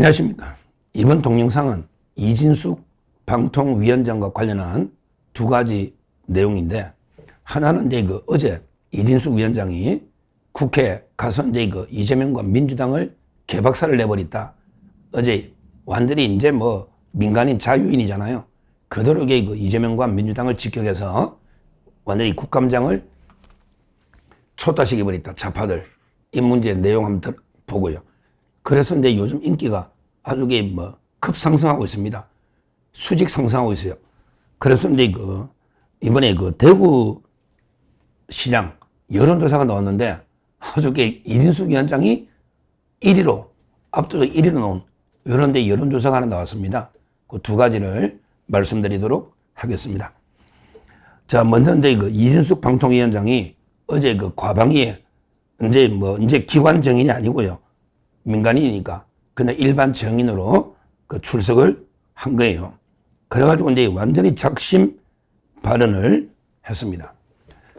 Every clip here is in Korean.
안녕하십니까. 이번 동영상은 이진숙 방통위원장과 관련한 두 가지 내용인데, 하나는 이제 그 어제 이진숙 위원장이 국회 가서 이제 그 이재명과 민주당을 개박살을 내버렸다. 어제 완전히 이제 뭐 민간인 자유인이잖아요. 그대로 그 이재명과 민주당을 직격해서 완전히 국감장을 초타시켜버렸다. 좌파들. 이 문제 내용 한번 보고요. 그래서 이제 요즘 인기가 아주 뭐 급상승하고 있습니다. 수직 상승하고 있어요. 그래서 이제 그 이번에 그 대구 시장 여론조사가 나왔는데 아주 게 이진숙 위원장이 1위로 압도적 1위로 나온 이런 데 여론조사가 하나 나왔습니다. 그 두 가지를 말씀드리도록 하겠습니다. 자, 먼저 이제 그 이진숙 방통위원장이 어제 그 과방위에 이제 뭐 이제 기관 정인이 아니고요. 민간인이니까 그냥 일반 정인으로 그 출석을 한 거예요. 그래가지고 이제 완전히 작심 발언을 했습니다.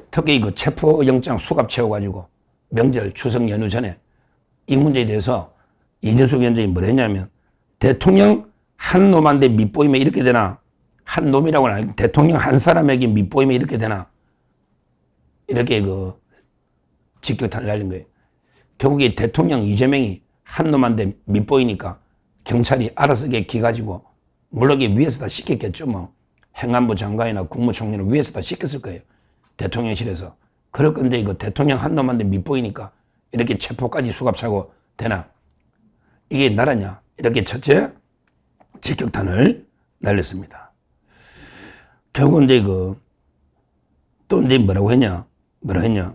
특히 그 체포영장 수갑 채워가지고 명절 추석 연휴 전에 이 문제에 대해서 이준석 위원장이 뭘 했냐면 대통령 한 놈한테 밑보이면 이렇게 되나 한 놈이라고는 아니고 대통령 한 사람에게 밑보이면 이렇게 되나 이렇게 그 직격탄을 날린 거예요. 결국에 대통령 이재명이 한 놈한테 밑보이니까 경찰이 알아서 기 가지고 물론 위에서 다 시켰겠죠 뭐 행안부 장관이나 국무총리는 위에서 다 시켰을 거예요. 대통령실에서. 그럴 건데 이거 대통령 한 놈한테 밑보이니까 이렇게 체포까지 수갑차고 되나? 이게 나라냐? 이렇게 첫째 직격탄을 날렸습니다. 결국 이제 그, 또 이제 뭐라고 했냐? 뭐라 했냐?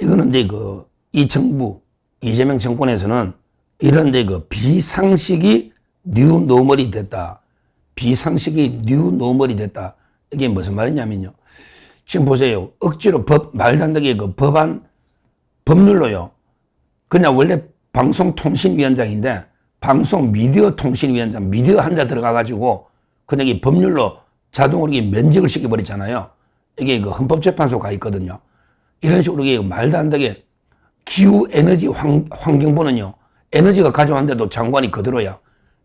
이거는 이제 그, 이 정부, 이재명 정권에서는 이런 이제 그 비상식이 뉴 노멀이 됐다. 비상식이 뉴 노멀이 됐다. 이게 무슨 말이냐면요. 지금 보세요. 억지로 법, 말도 안 되게 그 법안, 법률로요. 그냥 원래 방송통신위원장인데 방송 미디어 통신위원장, 미디어 한 자 들어가가지고 그냥 이 법률로 자동으로 면직을 시켜버리잖아요. 이게 그 헌법재판소 가 있거든요. 이런 식으로 이게 말도 안 되게 기후 에너지 환, 환경부는요. 에너지가 가져왔는데도 장관이 그대로야.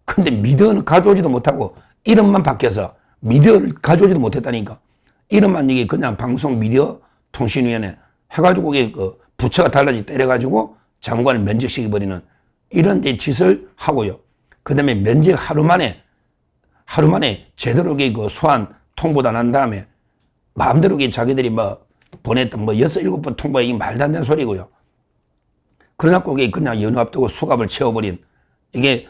근데 미디어는 가져오지도 못하고 이름만 바뀌어서 미디어를 가져오지도 못했다니까. 이름만 이게 그냥 방송 미디어 통신위원회 해가지고 그 부처가 달라지 때려가지고 장관을 면직시켜버리는 이런 데 짓을 하고요. 그 다음에 면직 하루 만에, 하루 만에 제대로 그 소환 통보도 안 한 다음에 마음대로 자기들이 뭐 보냈던 뭐 여섯, 일곱 번 통보 이게 말도 안 되는 소리고요. 그러나 꼭 그냥 연휴 앞두고 수갑을 채워버린 이게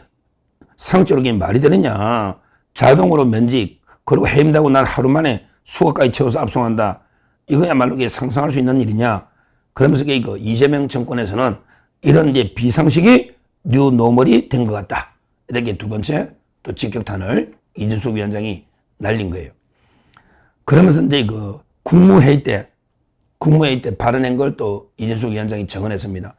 상적으로 말이 되느냐. 자동으로 면직, 그리고 해임되고 난 하루 만에 수갑까지 채워서 압송한다. 이거야말로 이게 상상할 수 있는 일이냐. 그러면서 그 이재명 정권에서는 이런 이제 비상식이 뉴 노멀이 된 것 같다. 이렇게 두 번째 또 직격탄을 이준숙 위원장이 날린 거예요. 그러면서 이제 그 국무회의 때, 국무회의 때 발언한 걸 또 이준숙 위원장이 정언했습니다.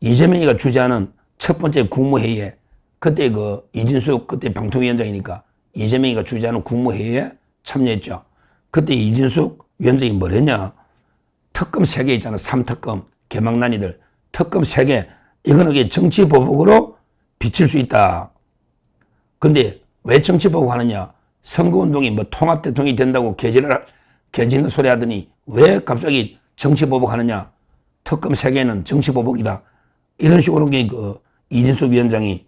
이재명이가 주재하는 첫 번째 국무회의에 그때 그 이진숙 그때 방통위원장이니까 이재명이가 주재하는 국무회의에 참여했죠. 그때 이진숙 위원장이 뭘 했냐. 특검 세개 있잖아. 삼특검, 개망난이들. 특검 세 개. 이거는 이게 정치보복으로 비칠 수 있다. 근데 왜 정치보복 하느냐. 선거운동이 뭐 통합대통령이 된다고 개지를, 개지는 소리 하더니 왜 갑자기 정치보복 하느냐. 특검 세 개는 정치보복이다. 이런 식으로 그 이진숙 위원장이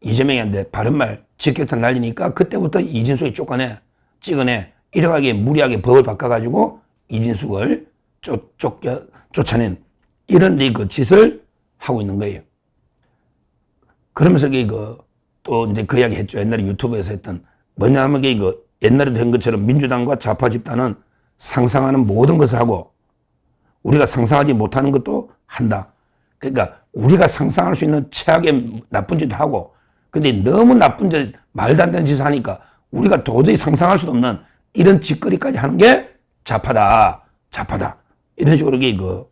이재명한테 바른 말 직격탄 날리니까 그때부터 이진숙이 쫓아내, 찍어내, 이러하게 무리하게 법을 바꿔가지고 이진숙을 쫓, 쫓겨, 쫓아낸 이런 그 짓을 하고 있는 거예요. 그러면서 그, 또 이제 그 이야기 했죠. 옛날에 유튜브에서 했던 뭐냐 하면 그 옛날에도 한 것처럼 민주당과 좌파 집단은 상상하는 모든 것을 하고 우리가 상상하지 못하는 것도 한다. 그러니까 우리가 상상할 수 있는 최악의 나쁜 짓도 하고 근데 너무 나쁜 짓, 말도 안 되는 짓을 하니까 우리가 도저히 상상할 수 없는 이런 짓거리까지 하는 게 자파다. 자파다. 이런 식으로 그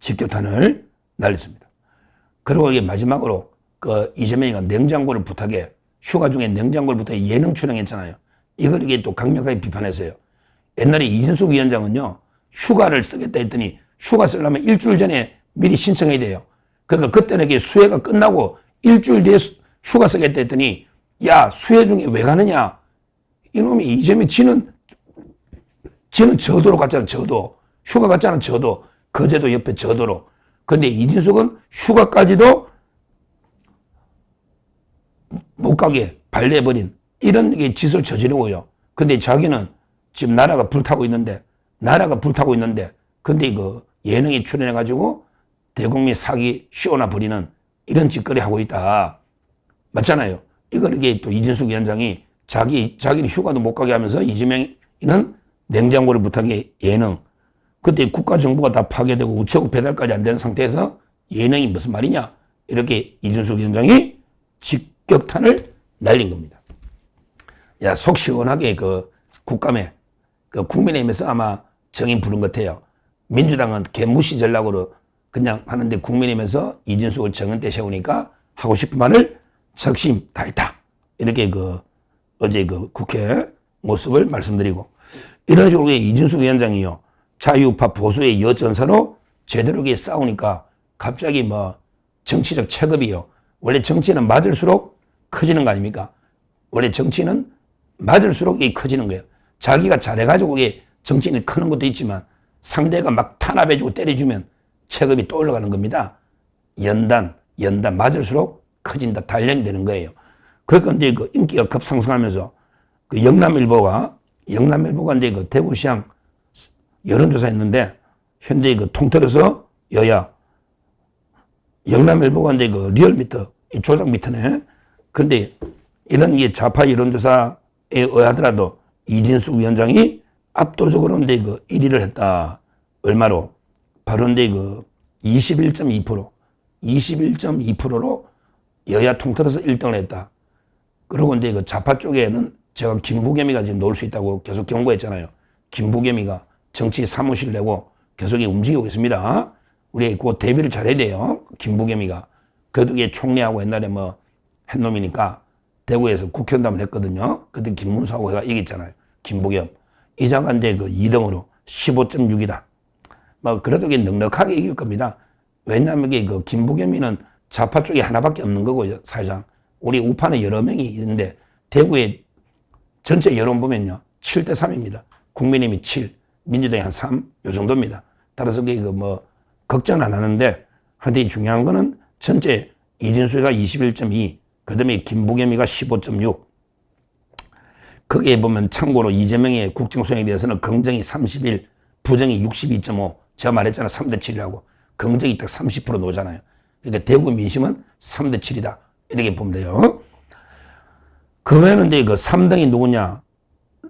직격탄을 날렸습니다. 그리고 이게 마지막으로 그 이재명이가 냉장고를 부탁해 휴가 중에 냉장고를 부탁해 예능 출연했잖아요. 이걸 이게 또 강력하게 비판했어요. 옛날에 이진숙 위원장은요 휴가를 쓰겠다 했더니 휴가 쓰려면 일주일 전에 미리 신청해야 돼요. 그러니까 그때는 수혜가 끝나고 일주일 뒤에 수- 휴가 쓰겠다 했더니 야 수혜 중에 왜 가느냐 이놈이 이재명 지는 지는 저도로 갔잖아 저도 휴가 갔잖아 저도 거제도 옆에 저도로 근데 이진숙은 휴가까지도 못 가게 발려버린 이런 게 짓을 저지르고요. 근데 자기는 지금 나라가 불타고 있는데 나라가 불타고 있는데 근데 그 예능에 출연해가지고 대국민 사기 시오나 부리는 이런 짓거리 하고 있다. 맞잖아요. 이건 이게 또 이진숙 위원장이 자기 자기는 휴가도 못 가게 하면서 이재명이는 냉장고를 부탁해 예능. 그때 국가 정부가 다 파괴되고 우체국 배달까지 안 되는 상태에서 예능이 무슨 말이냐 이렇게 이준숙 위원장이 직격탄을 날린 겁니다. 야, 속 시원하게 그 국감에 그 국민의힘에서 아마 정인 부른 것 같아요. 민주당은 개무시 전략으로 그냥 하는데 국민의힘에서 이준숙을 정은 때 세우니까 하고 싶은 말을 적심 다 했다. 이렇게 그 어제 그 국회 모습을 말씀드리고 이런 식으로 이준숙 위원장이요. 자유파 보수의 여전사로 제대로 게 싸우니까 갑자기 뭐 정치적 체급이요. 원래 정치는 맞을수록 커지는 거 아닙니까? 원래 정치는 맞을수록 이게 커지는 거예요. 자기가 잘해가지고 이게 정치인이 크는 것도 있지만 상대가 막 탄압해주고 때려주면 체급이 또 올라가는 겁니다. 연단, 연단 맞을수록 커진다, 단련이 되는 거예요. 그러니까 이제 그 인기가 급상승하면서 그 영남일보가, 영남일보가 이제 그 대구시장 여론조사 했는데 현재 그 통틀어서 여야 영남일보가 이제 그 리얼미터, 이 조작 미터네. 그런데 이런 게 좌파 여론조사에 의하더라도 이진숙 위원장이 압도적으로 이제 그 1위를 했다. 얼마로? 바로 이제 그 21.2%, 21.2%로 여야 통틀어서 1등을 했다. 그리고 이제 그 좌파 쪽에는 제가 김부겸이가 지금 놓을 수 있다고 계속 경고했잖아요. 김부겸이가 정치 사무실 내고 계속 움직이고 있습니다. 우리 그 대비를 잘해야 돼요. 김부겸이가. 그래도 이게 총리하고 옛날에 뭐 했놈이니까 대구에서 국회의원담을 했거든요. 그때 김문수하고 해가 이겼잖아요. 김부겸. 이자가 이제 그 2등으로 15.6이다. 뭐 그래도 이게 넉넉하게 이길 겁니다. 왜냐하면 이게 그 김부겸이는 좌파 쪽이 하나밖에 없는 거고 사실상 우리 우파는 여러 명이 있는데 대구에 전체 여론 보면요 7대 3입니다. 국민의힘이 7, 민주당이 한 3, 요 정도입니다. 따라서 이게 그뭐 걱정 안 하는데 하여튼 중요한 거는 전체 이진수가 21.2, 그 다음에 김부겸이가 15.6. 거기에 보면 참고로 이재명의 국정 수행에 대해서는 긍정이 31, 부정이 62.5. 제가 말했잖아 3대 7이라고. 긍정이 딱 30% 놓잖아요. 그러니까 대구 민심은 3대 7이다. 이렇게 보면 돼요. 그러면 이제 그 3등이 누구냐?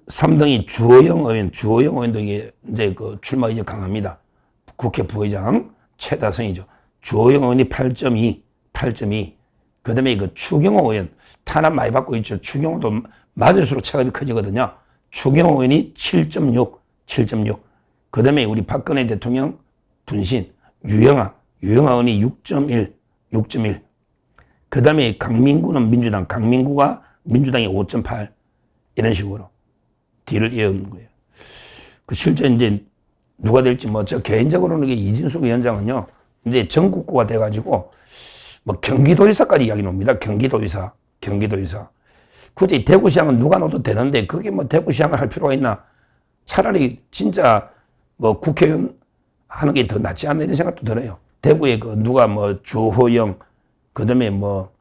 3등이 주호영 의원, 주호영 의원도 이제 그 출마 이제 강합니다. 국회 부의장 최다성이죠. 주호영 의원이 8.2, 8.2. 그 다음에 그 추경호 의원, 탄압 많이 받고 있죠. 추경호도 맞을수록 체급이 커지거든요. 추경호 의원이 7.6, 7.6. 그 다음에 우리 박근혜 대통령 분신, 유영아, 유영아 의원이 6.1, 6.1. 그 다음에 강민구는 민주당, 강민구가 민주당이 5.8. 이런 식으로 뒤를 이은 거예요. 그 실제 이제 누가 될지 뭐 저 개인적으로는 이진숙 위원장은요 이제 전국구가 돼가지고 뭐 경기도의사까지 이야기 놉니다. 경기도의사, 경기도의사. 굳이 대구시장은 누가 넣어도 되는데 그게 뭐 대구시장을 할 필요가 있나? 차라리 진짜 뭐 국회의원 하는 게 더 낫지 않나 이런 생각도 들어요. 대구에 그 누가 뭐 주호영, 그 다음에 뭐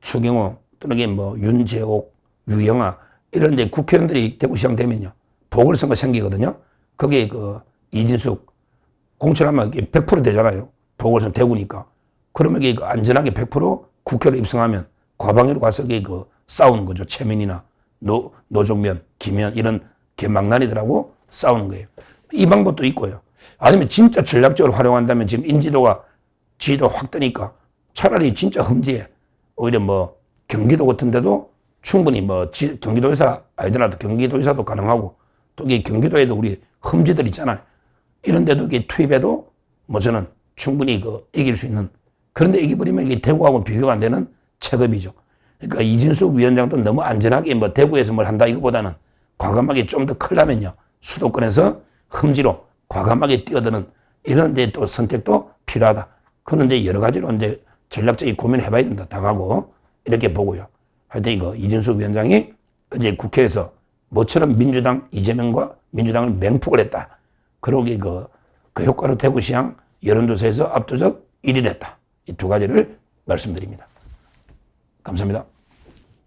추경호 또는 뭐 윤재옥, 유영아 이런 데 국회의원들이 대구시장 되면요 보궐선거 생기거든요. 거기에 그 이진숙 공천하면 이게 100% 되잖아요. 보궐선 대구니까. 그러면 이게 그 안전하게 100% 국회로 입성하면 과방위로 가서 이게 그 싸우는 거죠. 최민이나 노, 노종면, 김현 이런 개망난이들하고 싸우는 거예요. 이 방법도 있고요. 아니면 진짜 전략적으로 활용한다면 지금 인지도가 지도 확 뜨니까 차라리 진짜 험지에 오히려 뭐 경기도 같은 데도 충분히 뭐 지, 경기도의사 아니더라도 경기도의사도 가능하고 또 이게 경기도에도 우리 험지들 있잖아요. 이런 데도 이게 투입해도 뭐 저는 충분히 그 이길 수 있는 그런데 이겨버리면 이게 대구하고 비교가 안 되는 체급이죠. 그러니까 이진숙 위원장도 너무 안전하게 뭐 대구에서 뭘 한다 이거보다는 과감하게 좀더 크려면요. 수도권에서 험지로 과감하게 뛰어드는 이런 데 또 선택도 필요하다. 그런 이제 여러 가지로 이제 전략적인 고민을 해봐야 된다. 당하고 이렇게 보고요. 하여튼 이거 이진수 위원장이 어제 국회에서 모처럼 민주당 이재명과 민주당을 맹폭을 했다. 그러기 그, 그 효과로 대구시장 여론조사에서 압도적 1위를 했다. 이 두 가지를 말씀드립니다. 감사합니다.